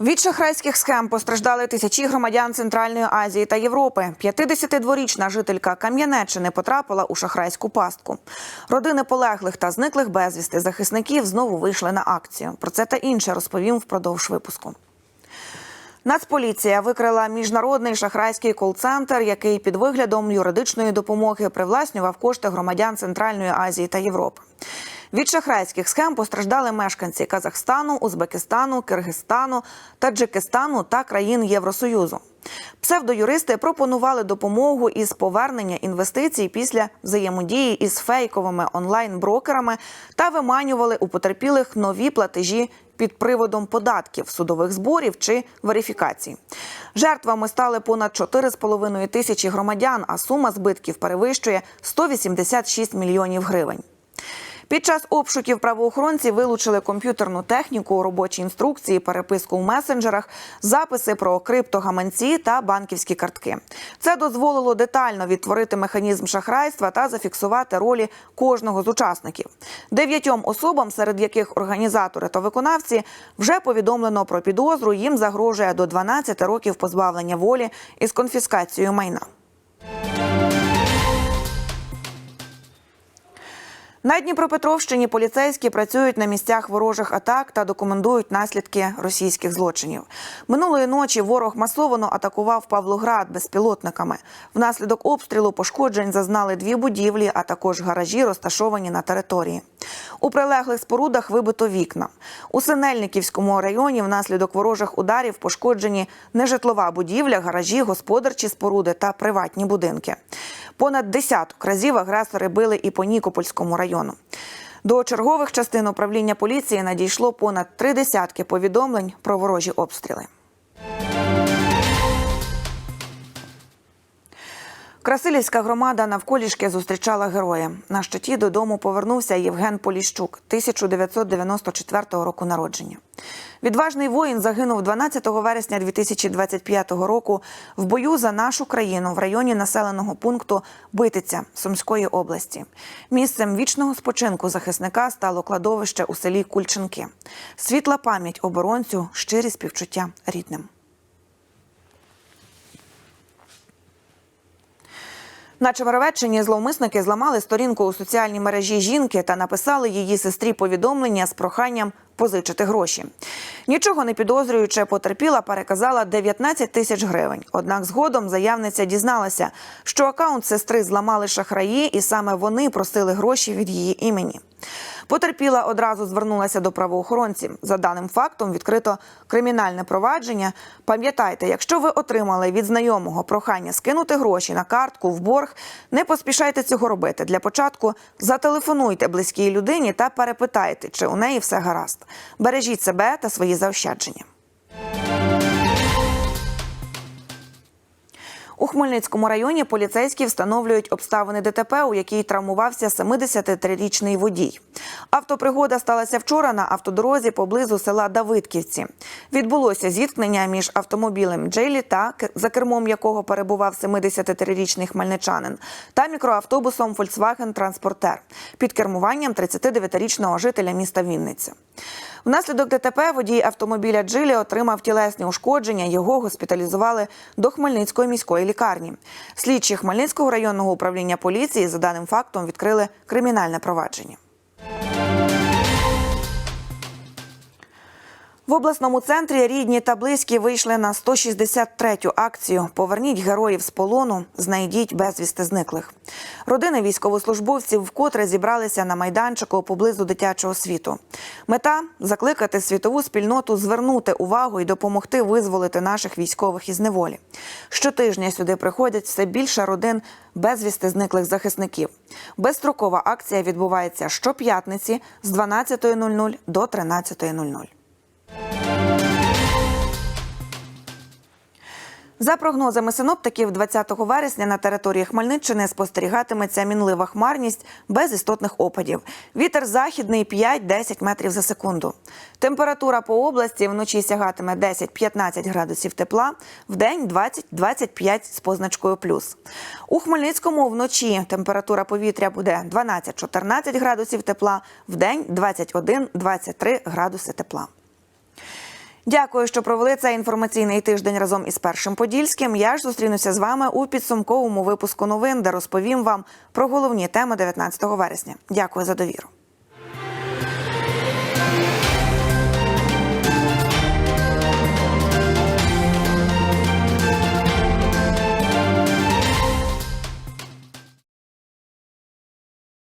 Від шахрайських схем постраждали тисячі громадян Центральної Азії та Європи. 52-річна жителька Кам'янеччини потрапила у шахрайську пастку. Родини полеглих та зниклих безвісти захисників знову вийшли на акцію. Про це та інше розповім впродовж випуску. Нацполіція викрила міжнародний шахрайський кол-центр, який під виглядом юридичної допомоги привласнював кошти громадян Центральної Азії та Європи. Від шахрайських схем постраждали мешканці Казахстану, Узбекистану, Киргизстану, Таджикистану та країн Євросоюзу. Псевдоюристи пропонували допомогу із повернення інвестицій після взаємодії із фейковими онлайн-брокерами та виманювали у потерпілих нові платежі під приводом податків, судових зборів чи верифікацій. Жертвами стали понад 4,5 тисячі громадян, а сума збитків перевищує 186 мільйонів гривень. Під час обшуків правоохоронці вилучили комп'ютерну техніку, робочі інструкції, переписку в месенджерах, записи про криптогаманці та банківські картки. Це дозволило детально відтворити механізм шахрайства та зафіксувати ролі кожного з учасників. Дев'ятьом особам, серед яких організатори та виконавці, вже повідомлено про підозру. Їм загрожує до 12 років позбавлення волі із конфіскацією майна. На Дніпропетровщині поліцейські працюють на місцях ворожих атак та документують наслідки російських злочинів. Минулої ночі ворог масовано атакував Павлоград безпілотниками. Внаслідок обстрілу пошкоджень зазнали дві будівлі, а також гаражі, розташовані на території. У прилеглих спорудах вибито вікна. У Синельниківському районі внаслідок ворожих ударів пошкоджені нежитлова будівля, гаражі, господарчі споруди та приватні будинки. Понад десяток разів агресори били і по Нікопольському району. До чергових частин управління поліції надійшло понад три десятки повідомлень про ворожі обстріли. Красилівська громада навколішки зустрічала героя. На щиті додому повернувся Євген Поліщук, 1994 року народження. Відважний воїн загинув 12 вересня 2025 року в бою за нашу країну в районі населеного пункту Битиця Сумської області. Місцем вічного спочинку захисника стало кладовище у селі Кульченки. Світла пам'ять оборонцю, щирі співчуття рідним. На Чемеровеччині зловмисники зламали сторінку у соціальній мережі жінки та написали її сестрі повідомлення з проханням позичити гроші. Нічого не підозрюючи, потерпіла переказала 19 тисяч гривень. Однак згодом заявниця дізналася, що акаунт сестри зламали шахраї, і саме вони просили гроші від її імені. Потерпіла одразу звернулася до правоохоронців. За даним фактом відкрито кримінальне провадження. Пам'ятайте, якщо ви отримали від знайомого прохання скинути гроші на картку в борг, не поспішайте цього робити. Для початку зателефонуйте близькій людині та перепитайте, чи у неї все гаразд. Бережіть себе та свої заощадження. У Хмельницькому районі поліцейські встановлюють обставини ДТП, у якій травмувався 73-річний водій. Автопригода сталася вчора на автодорозі поблизу села Давидківці. Відбулося зіткнення між автомобілем Джейлі, та за кермом якого перебував 73-річний хмельничанин, та мікроавтобусом Volkswagen Транспортер під кермуванням 39-річного жителя міста Вінниця. Внаслідок ДТП водій автомобіля Джилі отримав тілесні ушкодження. Його госпіталізували до Хмельницької міської лікарні. Слідчі Хмельницького районного управління поліції за даним фактом відкрили кримінальне провадження. В обласному центрі рідні та близькі вийшли на 163-ю акцію Поверніть героїв з полону, знайдіть безвісти зниклих. Родини військовослужбовців вкотре зібралися на майданчику поблизу дитячого світу. Мета закликати світову спільноту звернути увагу і допомогти визволити наших військових із неволі. Щотижня сюди приходять все більше родин безвісти зниклих захисників. Безстрокова акція відбувається щоп'ятниці з 12.00 до 13.00. За прогнозами синоптиків, 20 вересня на території Хмельниччини спостерігатиметься мінлива хмарність без істотних опадів. Вітер західний 5-10 метрів за секунду. Температура по області вночі сягатиме 10-15 градусів тепла, вдень 20-25 з позначкою плюс. У Хмельницькому вночі температура повітря буде 12-14 градусів тепла, вдень 21-23 градуси тепла. Дякую, що провели цей інформаційний тиждень разом із першим подільським. Я ж зустрінуся з вами у підсумковому випуску новин, де розповім вам про головні теми 19 вересня. Дякую за довіру.